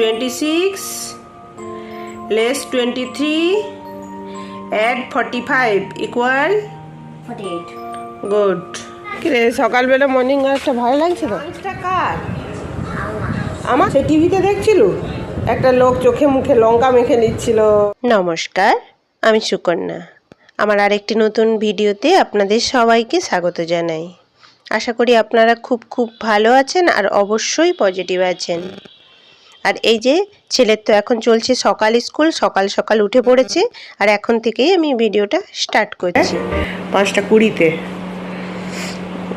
Twenty six less twenty three add forty five equal forty eight good কিরে সকালবেলা morning ওয়াকটা ভালো লাগছে তো? কার? আমার সে টিভিতে দেখছিল? একটা লোক চোখে মুখে লঙ্কা মেখে নিচ্ছিল। নমস্কার আমি সুকন্যা। আমার আরেকটি নতুন ভিডিওতে আপনাদের সবাইকে স্বাগত জানাই। আশা করি আপনারা খুব খুব ভালো আছেন আর অবশ্যই পজিটিভ আছেন। আর এই যে ছেলের তো এখন চলছে সকাল স্কুল সকাল সকাল উঠে পড়েছে আর এখন থেকেই আমি ভিডিওটা স্টার্ট করছি। পাঁচটা কুড়িতে।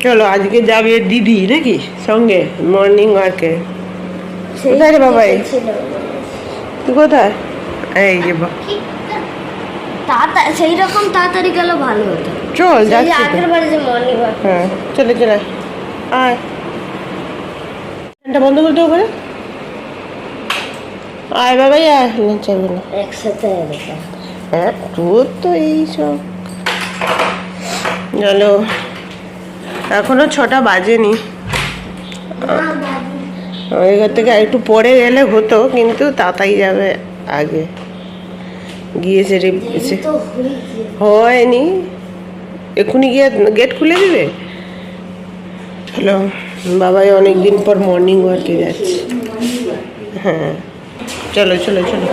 চলো আজকে যাবে দিদি নাকি? সঙ্গে মর্নিং ওয়ার্কে কোথায় রে বাবা এই? তুই কোথায়? এই যে তাড়াতাড়ি সেই রকম তাড়াতাড়ি গেলে ভালো হতো। চল যাচ্ছি আগের বারে যে মর্নিং ওয়াক হ্যাঁ চলে চলে। আয়। ফ্যানটা বন্ধ করতে করে আয় বাবাই আয় না চাইবে না একসাথে হ্যাঁ তোর তো এইসব চলো এখনও ছটা বাজেনি। ওই ঘর থেকে একটু পরে গেলে হতো কিন্তু তাতাই যাবে আগে। গিয়েছে রে হয়নি। এক্ষুনি গিয়ে গেট খুলে দিবে? হ্যালো বাবাই অনেক দিন পর মর্নিং ওয়ার্কে যাচ্ছে। হ্যাঁ। চলো চলো চলো।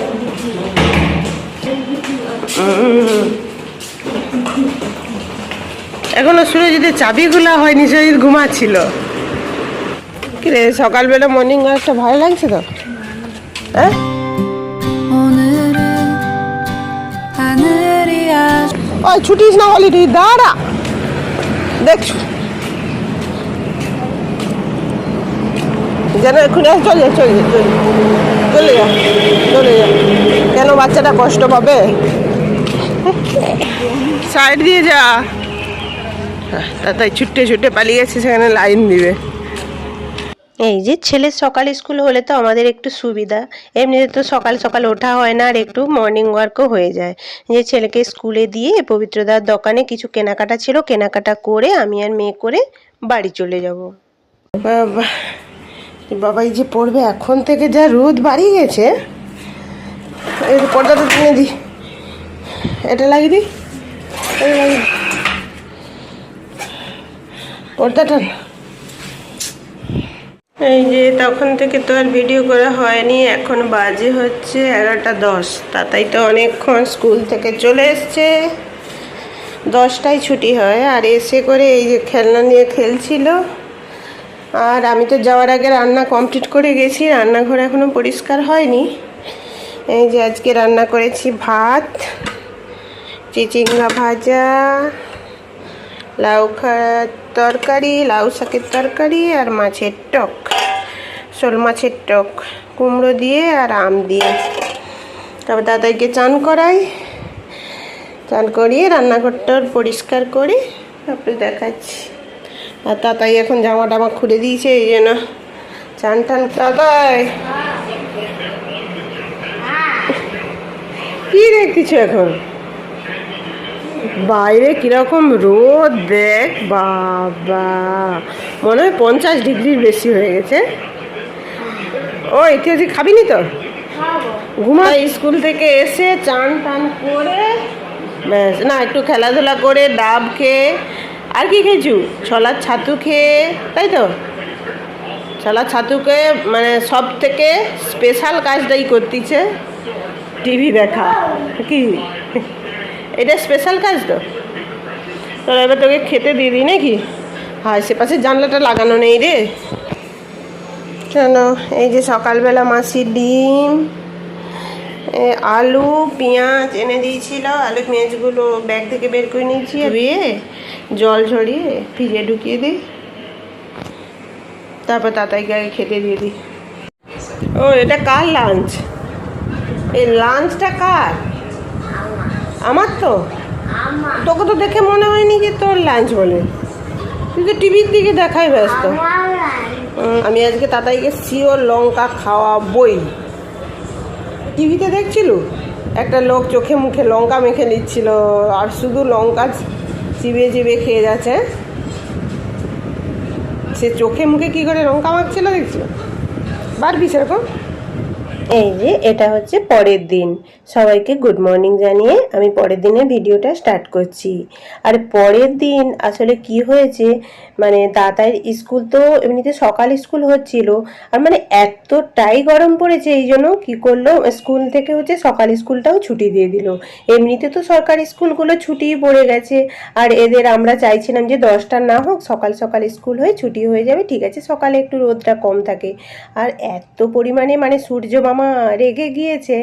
এখনও শুনে যদি চাবিগুলা হয়নি, সুরজিৎ ঘুমাচ্ছিল। কিরে, সকালবেলা মর্নিং ওয়াকটা ভালো লাগছে তো? হ্যাঁ? ওই ছুটিস না হলিডে দাঁড়া। দেখছ যেন এখন চলে, চল, চলে। চলে যা চলে যা। কেন বাচ্চাটা কষ্ট পাবে? সাইড দিয়ে যা। তাই ছুটে ছুটে পালিয়ে গেছে সেখানে লাইন দিবে। এই যে ছেলের সকাল স্কুল হলে তো আমাদের একটু সুবিধা। এমনিতে তো সকাল সকাল ওঠা হয় না আর একটু মর্নিং ওয়ার্কও হয়ে যায়। যে ছেলেকে স্কুলে দিয়ে পবিত্রদার দোকানে কিছু কেনাকাটা ছিল কেনাকাটা করে আমি আর মেয়ে করে বাড়ি চলে যাব। বাবা বাবা, এই যে পড়বে, এখন থেকে যা রোদ বাড়িয়ে গেছে। এই পর্দাটা টেনে দি। এটা লাগিয়ে দি। এটা লাগিয়ে পর্দাটা এই যে, তখন থেকে তো আর ভিডিও করা হয়নি, এখন বাজে হচ্ছে এগারোটা দশ। তাতাই তো অনেকক্ষণ স্কুল থেকে চলে এসছে। দশটায় ছুটি হয়, আর এসে করে এই যে খেলনা নিয়ে খেলছিল। আর আমি তো যাওয়ার আগে রান্না কমপ্লিট করে গেছি, রান্নাঘর এখনও পরিষ্কার হয়নি। এই যে আজকে রান্না করেছি ভাত, চিচিঙ্গা ভাজা, লাউ তরকারি, লাউ শাকের তরকারি আর মাছের টক, শোল মাছের টক, কুমড়ো দিয়ে আর আম দিয়ে। তারপর দাদাইকে চান করাই, চান করিয়ে রান্নাঘরটা পরিষ্কার করে তারপরে দেখাচ্ছি। আর তাতাই এখন জামা টামা খুলে দিয়েছে, এই জন্য চান টান, তাতাই। কি দেখতেছো এখন? বাইরে কীরকম রোদ, দেখ, বাবা। মনে হয় পঞ্চাশ ডিগ্রির বেশি হয়ে গেছে। ও ইতিহাসে খাবি নি তো? ঘুমা স্কুল থেকে এসে চান টান করে, ব্যাস, না, একটু খেলাধুলা করে, ডাব খেয়ে আর কি খেয়েছু? ছলার ছাতু খেয়ে, তাই তো? ছলার ছাতু খেয়ে মানে সব থেকে স্পেশাল কাজটাই করতেছে টিভি দেখা। কি? এটা স্পেশাল কাজ তো? তোর এবার তোকে খেতে দিয়ে দিই নাকি? হ্যাঁ সেপাশে জানলাটা লাগানো নেই রে। চলো, এই যে সকালবেলা মাসির ডিম আলু, পেঁয়াজ এনে দিয়েছিল। আলু, পেঁয়াজগুলো ব্যাগ থেকে বের করে নিয়েছি। ধুয়ে জল ঝরিয়ে ফ্রিজে ঢুকিয়ে দিই। তারপর তাতাইকে আগে খেতে দিয়ে দিই। ও, এটা কার লাঞ্চ এই লাঞ্চটা কার? আমার তো? তোকে তো দেখে মনে হয়নি যে তোর লাঞ্চ বলে। তুই তো টিভির দিকে দেখাই ব্যস্ত। আমি আজকে তাতাইকে শিওর লঙ্কা খাওয়া বই টিভিতে দেখছিল? একটা লোক চোখে মুখে লঙ্কা মেখে নিচ্ছিল, আর শুধু লঙ্কা চিবিয়ে চিবে খেয়ে যাচ্ছে। সে চোখে মুখে কি করে লঙ্কা মাখছিল দেখছ? বারবি সেরকম? এই যে, এটা হচ্ছে পরের দিন। সবাইকে গুড মর্নিং জানিয়ে আমি পরের দিনের ভিডিওটা স্টার্ট করছি। আর পরের দিন আসলে কি হয়েছে মানে দাদার স্কুল তো এমনিতে সকাল স্কুল হচ্ছিল, আর মানে এতটাই গরম পড়েছে এই জন্য কী করল স্কুল থেকে হচ্ছে সকাল স্কুলটাও ছুটি দিয়ে দিল। এমনিতে তো সরকারি স্কুলগুলো ছুটিই পড়ে গেছে, আর এদের আমরা চাইছিলাম যে দশটা না হোক সকাল সকাল স্কুল হয়ে ছুটি হয়ে যাবে, ঠিক আছে, সকালে একটু রোদটা কম থাকে। আর এত পরিমাণে মানে সূর্য রেগে গিয়েছে।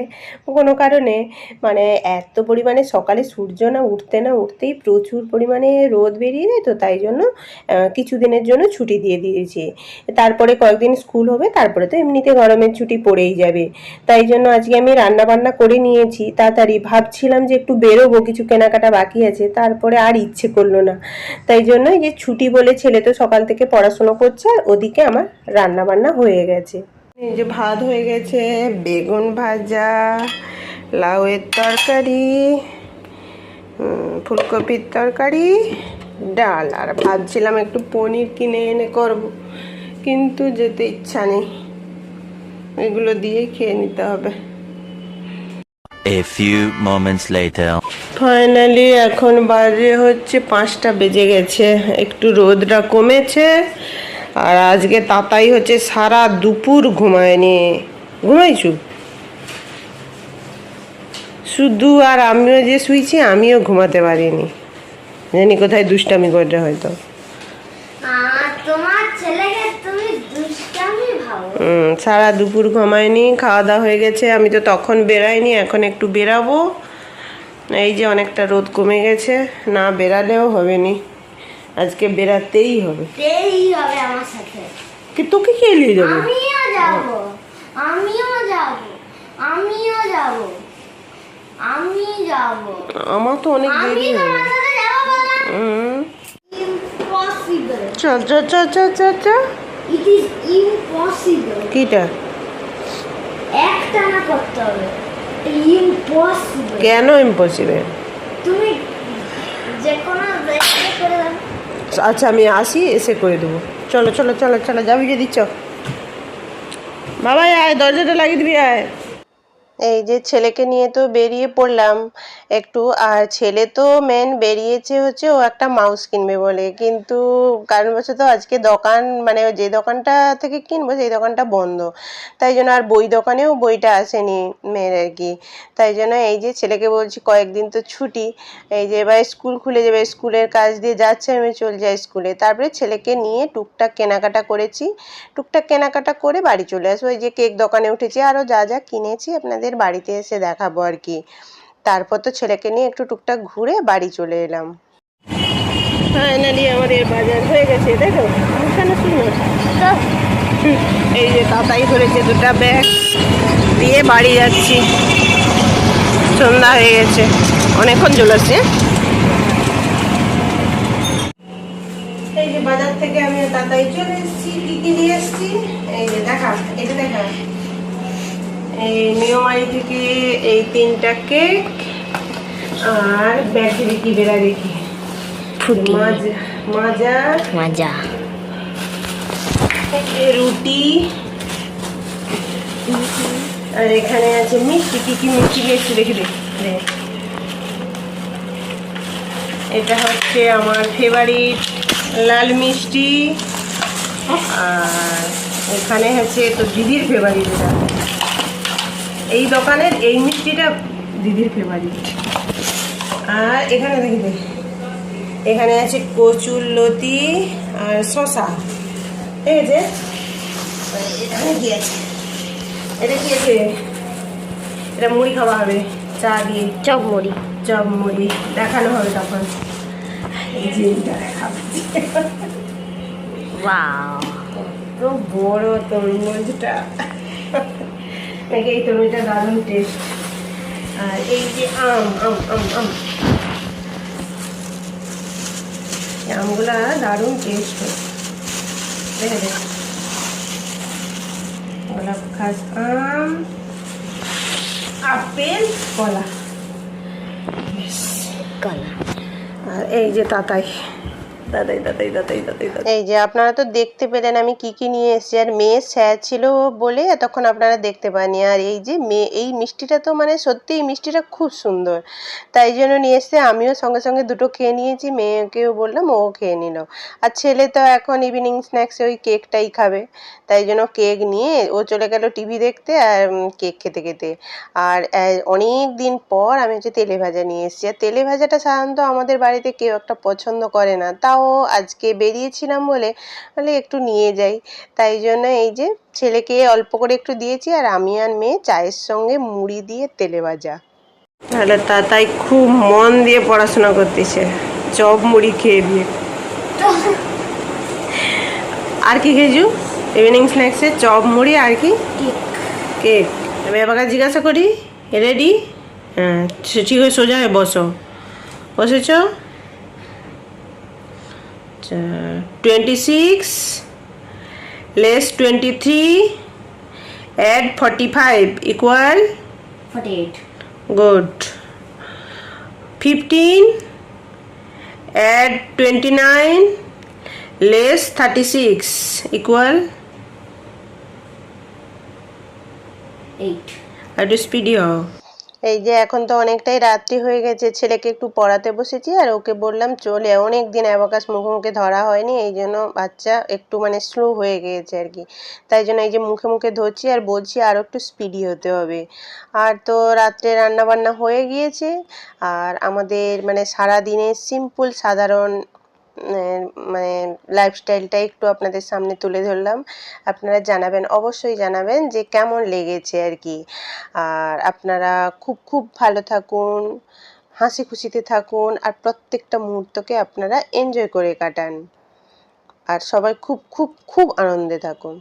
কোনো কারণে মানে এত পরিমাণে সকালে সূর্য না উঠতে না উঠতেই প্রচুর পরিমাণে রোদ বেরিয়ে যায় তো তাই জন্য কিছুদিনের জন্য ছুটি দিয়ে দিয়েছে। তারপরে কয়েকদিন স্কুল হবে, তারপরে তো এমনিতে গরমের ছুটি পড়েই যাবে। তাই জন্য আজকে আমি রান্না বান্না করে নিয়েছি। তাড়াতাড়ি ভাবছিলাম যে একটু বেরোবো, কিছু কেনাকাটা বাকি আছে, তারপরে আর ইচ্ছে করল না। তাই জন্য যে ছুটি বলে ছেলে তো সকাল থেকে পড়াশুনো করছে আর ওদিকে আমার রান্না বান্না হয়ে গেছে। এই যে ভাত হয়ে গেছে বেগুন ভাজা লাউয়ের তরকারি ফুলকপির তরকারি ডাল। আর ভাবছিলাম একটু পনির কিনে এনে করব কিন্তু যেতে ইচ্ছা নেই। এগুলো দিয়ে খেয়ে নিতে হবে। A few moments later. Finally এখন বাজে হচ্ছে পাঁচটা বেজে গেছে। একটু রোদটা কমেছে। আর আজকে তাতাই হচ্ছে সারা দুপুর ঘুমায়নি ঘুমাইছু শুধু আর আমিও যে শুইছি আমিও ঘুমাতে পারিনি। জানি কোথায় দুষ্টামি করতে হয়তো। সারা দুপুর ঘুমায়নি খাওয়া দাওয়া হয়ে গেছে আমি তো তখন বেরাইনি এখন একটু বেরাবো এই যে অনেকটা রোদ কমে গেছে না বেরালেও হবে নি। আজকে বেরাতেই হবে। তেই হবে আমার সাথে। কি তোকে কে নিয়ে যাবে আমিও যাব। আমিও যাব। আমিও যাব। আমি যাব। আমার তো অনেক দেরি হবে চল চল চল চল চল চল। ইট ইজ ইম্পসিবল কিটা? একটা না করতে হবে। ইম্পসিবল কেন ইম্পসিবল তুমি যে কোনো করে দাও। আচ্ছা আমি আসি, এসে করে দেবো। চলো চলো চলো চলো, যাবি যদি চ। বাবা আয়, দরজাটা লাগিয়ে দিবি, আয়। এই যে ছেলেকে নিয়ে তো বেরিয়ে পড়লাম একটু, আর ছেলে তো মেন বেরিয়েছে হচ্ছে ও একটা মাউস কিনবে বলে। কিন্তু কারণবশত আজকে দোকান মানে যে দোকানটা থেকে কিনবো সেই দোকানটা বন্ধ। তাই জন্য আর বই দোকানেও বইটা আসেনি মেয়ের আর কি। তাই জন্য এই যে ছেলেকে বলছি কয়েকদিন তো ছুটি, এই যে এবার স্কুল খুলে যাবে, স্কুলের কাজ দিয়ে যাচ্ছে, আমি চলে যাই স্কুলে। তারপরে ছেলেকে নিয়ে টুকটাক কেনাকাটা করেছি। টুকটাক কেনাকাটা করে বাড়ি চলে আসব। এই যে কেক দোকানে উঠেছি, আরও যা যা কিনেছি আপনাদের বাড়িতে এসে দেখাবো আর কি। তারপর তো ছেলেকে নিয়ে একটু টুকটাক ঘুরে বাড়ি চলে এলাম। ফাইনালি আমাদের বাজার হয়ে গেছে দেখো মুখানো শুনো এই যে তাতাই ধরেছে দুটা ব্যাগ দিয়ে বাড়ি যাচ্ছি। সন্ধ্যা হয়ে গেছে। অনেকক্ষণ চলেছে বাজার থেকে আমি তাতাই চলে এসেছি, কি কি নিয়ে এসেছি? এই যে দেখা, এটা দেখা। এই নিয়মারি থেকে এই তিনটা কেক আর ব্যাগ থেকে কি বেড়া দেখি? মাজা মাজা। রুটি। আর এখানে আছে মিষ্টি কি কি মিষ্টি নিয়েছি দেখি দে দে। এটা হচ্ছে আমার ফেভারিট লাল মিষ্টি। আর এখানে হচ্ছে তো দিদির ফেভারিট এটা এই দোকানের এই মিষ্টিটা দিদির ফেভারিট আর এখানে দেখি দে। এখানে আছে কচুর লতি আর শশা ঠিক আছে এখানে কি আছে? এটা কি আছে? এটা মুড়ি খাওয়া হবে চা দিয়ে। চপ মুড়ি। চপ মুড়ি দেখানো হবে তখন। এই যে দেখাচ্ছি বড় তরমুজটা। নাকি এই তরমুজটা দারুণ টেস্ট আর এই যে আম আম আম আম। আমগুলা দারুণ টেস্ট দেখে দেখ গোলাপ খাস আম, আপেল, কলা। কলা। আর এই যে তাতাই। দাদাই দাদাই দাদাই দাদাই এই যে আপনারা তো দেখতে পেলেন আমি কি কি নিয়ে এসেছি। আর মেয়ে স্যার ছিল বলে এতক্ষণ আপনারা দেখতে পাননি। আর এই যে মেয়ে, এই মিষ্টিটা তো মানে সত্যি এই মিষ্টিটা খুব সুন্দর। তাই জন্য নিয়ে এসছে। আমিও সঙ্গে সঙ্গে দুটো খেয়ে নিয়েছি। মেয়েকেও বললাম, ও খেয়ে নিল। আর ছেলে তো এখন ইভিনিং স্ন্যাক্সে ওই কেকটাই খাবে। তাই জন্য কেক নিয়ে ও চলে গেল টিভি দেখতে আর কেক খেতে খেতে। আর অনেক দিন পর আমি হচ্ছে তেলে ভাজা নিয়ে এসেছি। আর তেলে ভাজাটা সাধারণত আমাদের বাড়িতে কেউ একটা পছন্দ করে না। তাও আজকে বেরিয়েছিলাম বলে বলে একটু নিয়ে যাই। তাই জন্য এই যে ছেলেকে অল্প করে একটু দিয়েছি আর আমি আর মেয়ে চায়ের সঙ্গে মুড়ি দিয়ে তেলে ভাজা। তাহলে তা তাই খুব মন দিয়ে পড়াশোনা করতেছে। চপ মুড়ি খেয়ে দিয়ে। আর কি খেয়েছু? ইভিনিং স্ন্যাক্সে চপ মুড়ি আর কি? কেক। আমি আবার জিজ্ঞাসা করি রেডি? হ্যাঁ ঠিক হয়ে সোজা হয়ে বসো। বসেছ? 26 less 23 add 45 equal? 48 good. 15 add 29 less 36 equal? 8 I just speed you এই যে এখন তো অনেকটাই রাত্রি হয়ে গেছে, ছেলেকে একটু পড়াতে বসেছি আর ওকে বললাম, চলে অনেক দিন অ্যাবাকাস মুখে মুখে ধরা হয়নি, এই জন্য বাচ্চা একটু মানে স্লো হয়ে গিয়েছে আর কি। তাই জন্য এই যে মুখে মুখে ধরছি আর বলছি আরও একটু স্পিডি হতে হবে। আর তো রাত্রে রান্না বান্না হয়ে গিয়েছে, আর আমাদের মানে সারা দিনের সিম্পল সাধারণ মানে লাইফস্টাইলটা একটু আপনাদের সামনে তুলে ধরলাম। আপনারা জানাবেন, অবশ্যই জানাবেন যে কেমন লেগেছে আর কি। আর আপনারা খুব খুব ভালো থাকুন হাসি খুশিতে থাকুন, আর প্রত্যেকটা মুহূর্তকে আপনারা এনজয় করে কাটান। আর সবাই খুব খুব খুব আনন্দে থাকুন।